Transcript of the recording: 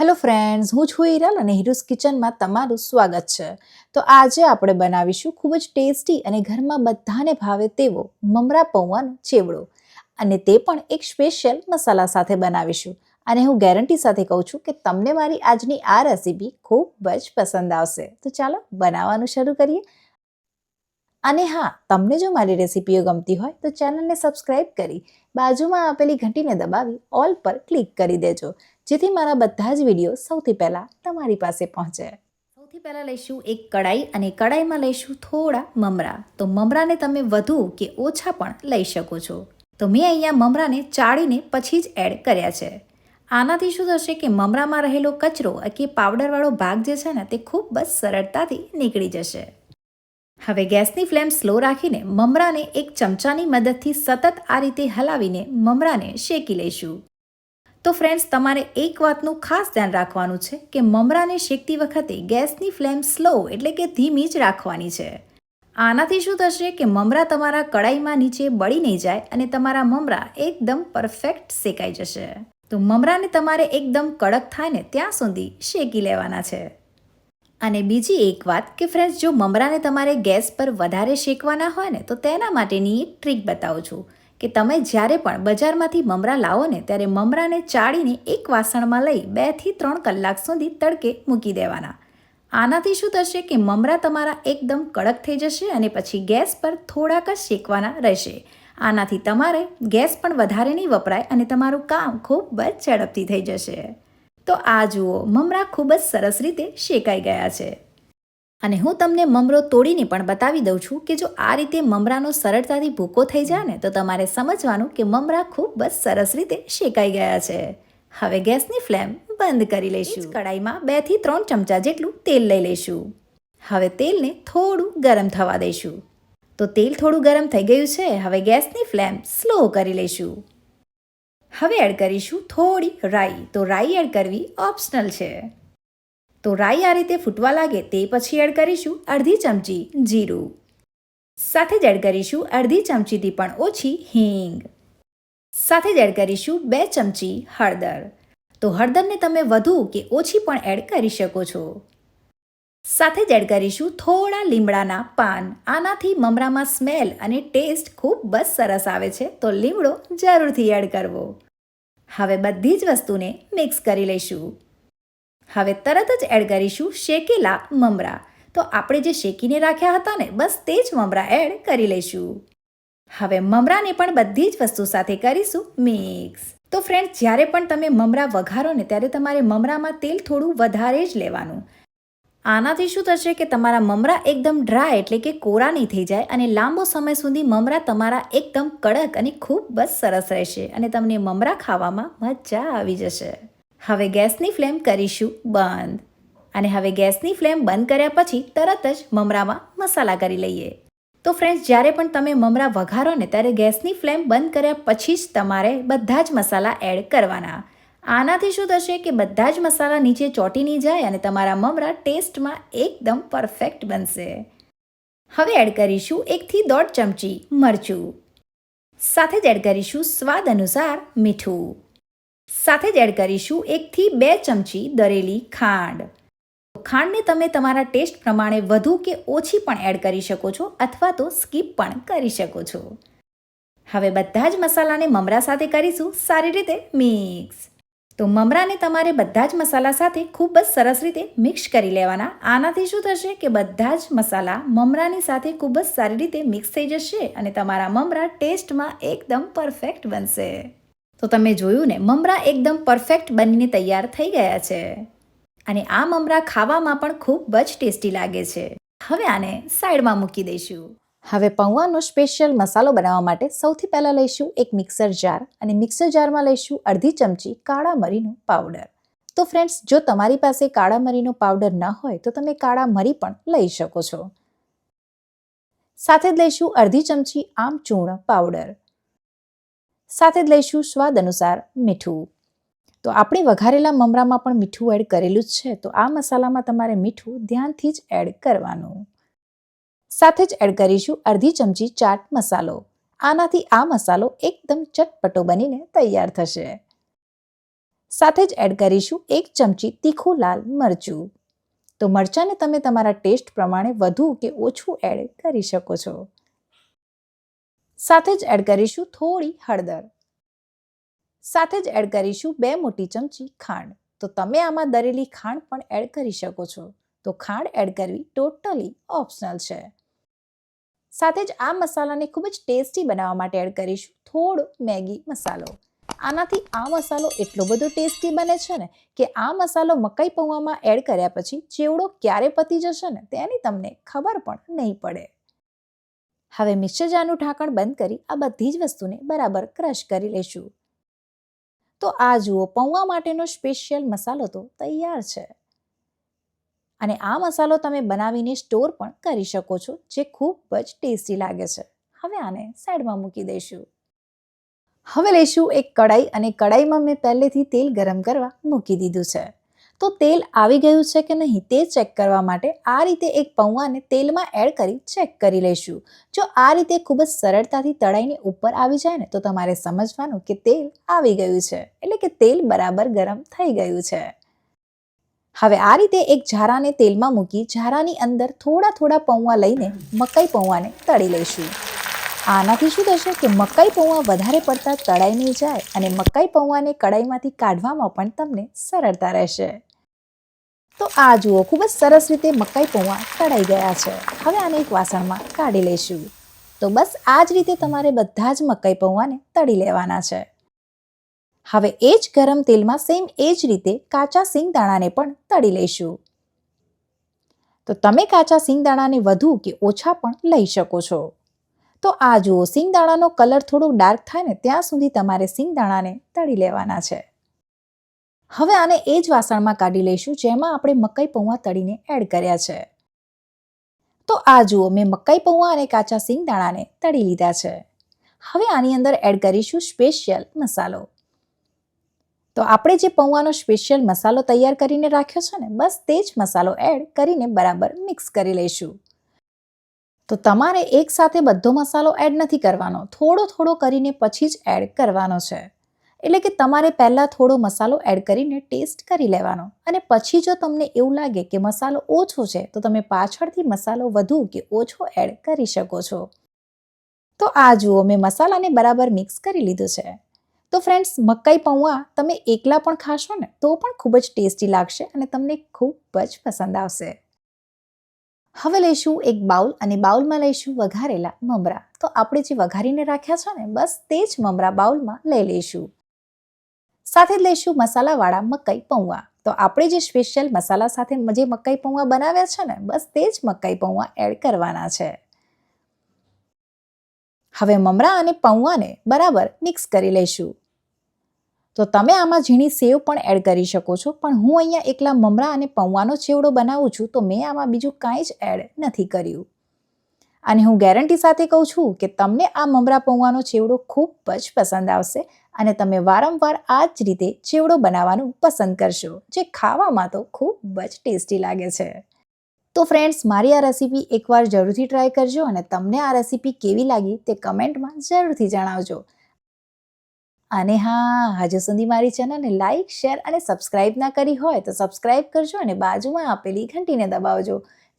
Hello friends હું છું હિરલ અને હિરુસ કિચનમાં તમારું સ્વાગત છે. તો આજે આપણે બનાવીશું ખૂબ જ ટેસ્ટી અને ઘરમાં બધાને ભાવે તેવો મમરા પૌવાનો ચેવડો. અને તે પણ એક સ્પેશિયલ મસાલા સાથે બનાવીશું. અને હું ગેરંટી સાથે કહું છું કે તમને મારી આજની આ રેસીપી ખૂબ જ પસંદ આવશે. તો ચાલો બનાવવાનું શરૂ કરીએ. અને હા, તમને જો મારી રેસીપીઓ ગમતી હોય તો ચેનલને સબસ્ક્રાઇબ કરી બાજુમાં આપેલી ઘંટીને દબાવી ઓલ પર ક્લિક કરી દેજો. જેથી મારા બધા જ વીડિયો સૌથી પહેલાં તમારી પાસે પહોંચે. સૌથી પહેલાં લઈશું એક કડાઈ અને કડાઈમાં લઈશું થોડા મમરા. તો મમરાને તમે વધુ કે ઓછા પણ લઈ શકો છો. તો મેં અહીંયા મમરાને ચાળીને પછી જ એડ કર્યા છે. આનાથી શું થશે કે મમરામાં રહેલો કચરો કે પાવડરવાળો ભાગ જે છે ને તે ખૂબ જ સરળતાથી નીકળી જશે. હવે ગેસની ફ્લેમ સ્લો રાખીને મમરાને એક ચમચાની મદદથી સતત આ રીતે હલાવીને મમરાને શેકી લઈશું. તો ફ્રેન્ડ્સ તમારે એક વાતનું ખાસ ધ્યાન રાખવાનું છે કે મમરાને શેકતી વખતે ગેસની ફ્લેમ સ્લો એટલે કે ધીમી જ રાખવાની છે. આનાથી શું થશે કે મમરા તમારા કડાઈમાં નીચે બળી નહીં જાય અને તમારા મમરા એકદમ પરફેક્ટ શેકાઈ જશે. તો મમરાને તમારે એકદમ કડક થાય ને ત્યાં સુધી શેકી લેવાના છે. અને બીજી એક વાત કે ફ્રેન્ડ્સ જો મમરાને તમારે ગેસ પર વધારે શેકવાના હોય ને, તો તેના માટેની એક ટ્રીક બતાવું છું. કે તમે જ્યારે પણ બજારમાંથી મમરા લાવો ને, ત્યારે મમરાને ચાળીને એક વાસણમાં લઈ બેથી ત્રણ કલાક સુધી તડકે મૂકી દેવાના. આનાથી શું થશે કે મમરા તમારા એકદમ કડક થઈ જશે અને પછી ગેસ પર થોડાક જ શેકવાના રહેશે. આનાથી તમારે ગેસ પણ વધારે નહીં વપરાય અને તમારું કામ ખૂબ જ ઝડપથી થઈ જશે. તો આ જુઓ, મમરા ખૂબ જ સરસ રીતે શેકાઈ ગયા છે. અને હું તમને મમરો તોડીને પણ બતાવી દઉં છું કે જો આ રીતે મમરાનો સરળતાથી ભૂકો થઈ જાય ને તો તમારે સમજવાનું કે મમરા ખૂબ જ સરસ રીતે શેકાઈ ગયા છે. હવે ગેસની ફ્લેમ બંધ કરી લઈશું. કડાઈમાં બેથી ત્રણ ચમચા જેટલું તેલ લઈ લઈશું. હવે તેલને થોડું ગરમ થવા દઈશું. તો તેલ થોડું ગરમ થઈ ગયું છે હવે ગેસની ફ્લેમ સ્લો કરી લઈશું. હવે એડ કરીશું થોડી રાઈ. તો રાઈ એડ કરવી ઓપ્શનલ છે. તો રાઈ આ રીતે ફૂટવા લાગે તે પછી એડ કરીશું અડધી ચમચી જીરું. સાથે જ એડ કરીશું અડધી ચમચીથી પણ ઓછી હિંગ. સાથે જ એડ કરીશું બે ચમચી હળદર. તો હળદરને તમે વધુ કે ઓછી પણ એડ કરી શકો છો. સાથે જ એડ કરીશું થોડા લીમડાના પાન. આનાથી મમરામાં સ્મેલ અને ટેસ્ટ ખૂબ બસ સરસ આવે છે, તો લીમડો જરૂરથી એડ કરવો. હવે બધી જ વસ્તુને મિક્સ કરી લઈશું. હવે તરત જ એડ કરીશું શેકેલા મમરા. તો આપણે જે શેકીને રાખ્યા હતા ને, બસ તે જ મમરા એડ કરી લઈશું. હવે મમરાને પણ બધી જ વસ્તુ સાથે કરીશું મિક્સ. તો ફ્રેન્ડ જ્યારે પણ તમે મમરા વઘારો ને, ત્યારે તમારે મમરામાં તેલ થોડું વધારે જ લેવાનું. આનાથી શું થશે કે તમારા મમરા એકદમ ડ્રાય એટલે કે કોરા નહીં થઈ જાય અને લાંબો સમય સુધી મમરા તમારા એકદમ કડક અને ખૂબ જ સરસ રહેશે અને તમને મમરા ખાવામાં મજા આવી જશે. હવે ગેસની ફ્લેમ કરીશું બંધ. અને હવે ગેસની ફ્લેમ બંધ કર્યા પછી તરત જ મમરામાં મસાલા કરી લઈએ. તો ફ્રેન્ડ્સ જ્યારે પણ તમે મમરા વઘારો ને ત્યારે ગેસની ફ્લેમ બંધ કર્યા પછી જ તમારે બધા જ મસાલા એડ કરવાના. આનાથી શું થશે કે બધા જ મસાલા નીચે ચોટી નહીં જાય અને તમારા મમરા ટેસ્ટમાં એકદમ પરફેક્ટ બનશે. હવે એડ કરીશું એકથી દોઢ ચમચી મરચું. સાથે જ એડ કરીશું સ્વાદ અનુસાર મીઠું. સાથે જ એડ કરીશું એકથી બે ચમચી દરેલી ખાંડ. ખાંડને તમે તમારા ટેસ્ટ પ્રમાણે વધુ કે ઓછી પણ એડ કરી શકો છો અથવા તો સ્કીપ પણ કરી શકો છો. હવે બધા જ મસાલાને મમરા સાથે કરીશું સારી રીતે મિક્સ. તો મમરાને તમારે બધા જ મસાલા સાથે ખૂબ જ સરસ રીતે મિક્સ કરી લેવાના. આનાથી શું થશે કે બધા જ મસાલા મમરાની સાથે ખૂબ જ સારી રીતે મિક્સ થઈ જશે અને તમારા મમરા ટેસ્ટમાં એકદમ પરફેક્ટ બનશે. તો તમે જોયું ને, મમરા એકદમ પરફેક્ટ બનીને તૈયાર થઈ ગયા છે. અને આ મમરા ખાવામાં પણ ખૂબ જ ટેસ્ટી લાગે છે. હવે આને સાઈડમાં મૂકી દઈશું. હવે પૌવાનો સ્પેશિયલ મસાલો બનાવવા માટે સૌથી પહેલાં લઈશું એક મિક્સર જાર અને મિક્સર જારમાં લઈશું અડધી ચમચી કાળા મરીનો પાવડર તો ફ્રેન્ડ્સ જો તમારી પાસે કાળા મરીનો પાવડર ન હોય, તો તમે કાળા મરી પણ લઈ શકો છો. સાથે જ લઈશું અડધી ચમચી આમ ચૂર્ણ પાવડર સાથે જ લઈશું સ્વાદ અનુસાર મીઠું. તો આપણે વઘારેલા મમરામાં પણ મીઠું એડ કરેલું જ છે. તો આ મસાલામાં તમારે મીઠું ધ્યાનથી જ એડ કરવાનું. સાથે જ એડ કરીશું અડધી ચમચી ચાટ મસાલો. આનાથી આ મસાલો એકદમ ચટપટો બનીને તૈયાર થશે. સાથે જ એડ કરીશું એક ચમચી તીખું લાલ મરચું. તો મરચાંને તમે તમારા ટેસ્ટ પ્રમાણે વધુ કે ઓછું એડ કરી શકો છો. સાથે જ એડ કરીશું થોડી હળદર. સાથે જ એડ કરીશું બે મોટી ચમચી ખાંડ. તો તમે આમાં દરેલી ખાંડ પણ એડ કરી શકો છો. તો ખાંડ એડ કરવી ટોટલી ઓપ્શનલ છે. સાથે જ આ મસાલાને ખૂબ જ ટેસ્ટી બનાવવા માટે એડ કરીશું થોડો મેગી મસાલો. આનાથી આ મસાલો એટલો બધો ટેસ્ટી બને છે ને કે આ મસાલો મકાઈ પૌવામાં એડ કર્યા પછી ચેવડો ક્યારે પતી જશે ને તેની તમને ખબર પણ નહીં પડે. હવે મિક્સરજારનું ઢાંકણ બંધ કરી આ બધી જ વસ્તુને બરાબર ક્રશ કરી લેશું. તો આ જુઓ, પૌવા માટેનો સ્પેશિયલ મસાલો તો તૈયાર છે. અને આ મસાલો તમે બનાવીને સ્ટોર પણ કરી શકો છો, જે ખૂબ જ ટેસ્ટી લાગે છે. હવે આને સાઈડમાં મૂકી દઈશું. હવે લઈશું એક કડાઈ અને કડાઈમાં મેં પહેલેથી તેલ ગરમ કરવા મૂકી દીધું છે. તો તેલ આવી ગયું છે કે નહીં તે ચેક કરવા માટે આ રીતે એક પૌવાને તેલમાં એડ કરી ચેક કરી લઈશું. જો આ રીતે ખૂબ જ સરળતાથી તળાઈને ઉપર આવી જાય ને તો તમારે સમજવાનું કે તેલ આવી ગયું છે. એટલે કે તેલ બરાબર ગરમ થઈ ગયું છે. હવે આ રીતે એક ઝારાને તેલમાં મૂકી ઝારાની અંદર થોડા થોડા પૌવા લઈને મકાઈ પૌવાને તળી લઈશું. આનાથી શું થશે કે મકાઈ પૌવા વધારે પડતા તળાઈ નહીં જાય અને મકાઈ પૌવાને કડાઈમાંથી કાઢવામાં પણ તમને સરળતા રહેશે. તો આ જુઓ, ખૂબ જ સરસ રીતે મકાઈ પૌવા તળાઈ ગયા છે. હવે આને એક વાસણમાં કાઢી લઈશું. તો બસ આ જ રીતે તમારે બધા જ મકાઈ પૌવાને તળી લેવાના છે. હવે એ જ ગરમ તેલમાં સેમ એ જ રીતે કાચા સિંગદાણાને પણ તળી લઈશું. તો તમે કાચા સિંગદાણાને વધુ કે ઓછા પણ લઈ શકો છો. તો આ જુઓ, સિંગદાણાનો કલર થોડો ડાર્ક થાય ને, ત્યાં સુધી તમારે સિંગદાણાને તળી લેવાના છે. હવે આને એ જ વાસણમાં કાઢી લઈશું જેમાં આપણે મકાઈ પૌવા તળીને એડ કર્યા છે. તો આ જુઓ, મેં મકાઈ પૌવા અને કાચા સિંગદાણાને તળી લીધા છે. હવે આની અંદર એડ કરીશું સ્પેશિયલ મસાલો. તો આપણે જે પૌવાનો સ્પેશિયલ મસાલો તૈયાર કરીને રાખ્યો છે ને, બસ તે જ મસાલો એડ કરીને બરાબર મિક્સ કરી લઈશું. તો તમારે એકસાથે બધો મસાલો એડ નથી કરવાનો, થોડો થોડો કરીને પછી જ એડ કરવાનો છે. એટલે કે તમારે પહેલાં થોડો મસાલો એડ કરીને ટેસ્ટ કરી લેવાનો. અને પછી જો તમને એવું લાગે કે મસાલો ઓછો છે, તો તમે પાછળથી મસાલો વધુ કે ઓછો એડ કરી શકો છો. તો આ જુઓ, મેં મસાલાને બરાબર મિક્સ કરી લીધું છે. તો ફ્રેન્ડ્સ મકાઈ પૌવા તમે એકલા પણ ખાશો ને, તો પણ ખૂબ જ ટેસ્ટી લાગશે અને તમને ખૂબ જ પસંદ આવશે. હવે લઈશું એક બાઉલ અને બાઉલમાં લઈશું વઘારેલા મમરા. તો આપણે જે વઘારીને રાખ્યા છે ને, બસ તે જ મમરા બાઉલમાં લઈ લઈશું. સાથે લઈશું મસાલાવાળા મકાઈ પૌવા. તો આપણે જે સ્પેશિયલ મસાલા સાથે જે મકાઈ પૌવા બનાવ્યા છે ને, બસ તે જ મકાઈ પૌવા એડ કરવાના છે. હવે મમરા અને પૌવાને બરાબર મિક્સ કરી લઈશું. તો તમે આમાં ઝીણી સેવ પણ એડ કરી શકો છો, પણ હું અહીંયા એકલા મમરા અને પૌવાનો ચેવડો બનાવું છું, તો મેં આમાં બીજું કાંઈ જ એડ નથી કર્યું. અને હું ગેરંટી સાથે કહું છું કે તમને આ મમરા પૌવાનો ચેવડો ખૂબ જ પસંદ આવશે અને તમે વારંવાર આ જ રીતે ચેવડો બનાવવાનું પસંદ કરશો, જે ખાવામાં તો ખૂબ જ ટેસ્ટી લાગે છે. તો ફ્રેન્ડ્સ, મારી આ રેસીપી એકવાર જરૂરથી ટ્રાય કરજો અને તમને આ રેસીપી કેવી લાગી તે કમેન્ટમાં જરૂરથી જણાવજો. અને હા, હજુ સુધી મારી ચેનલને લાઇક શેર અને સબસ્ક્રાઇબ ના કરી હોય તો સબસ્ક્રાઇબ કરજો અને બાજુમાં આપેલી ઘંટીને દબાવજો.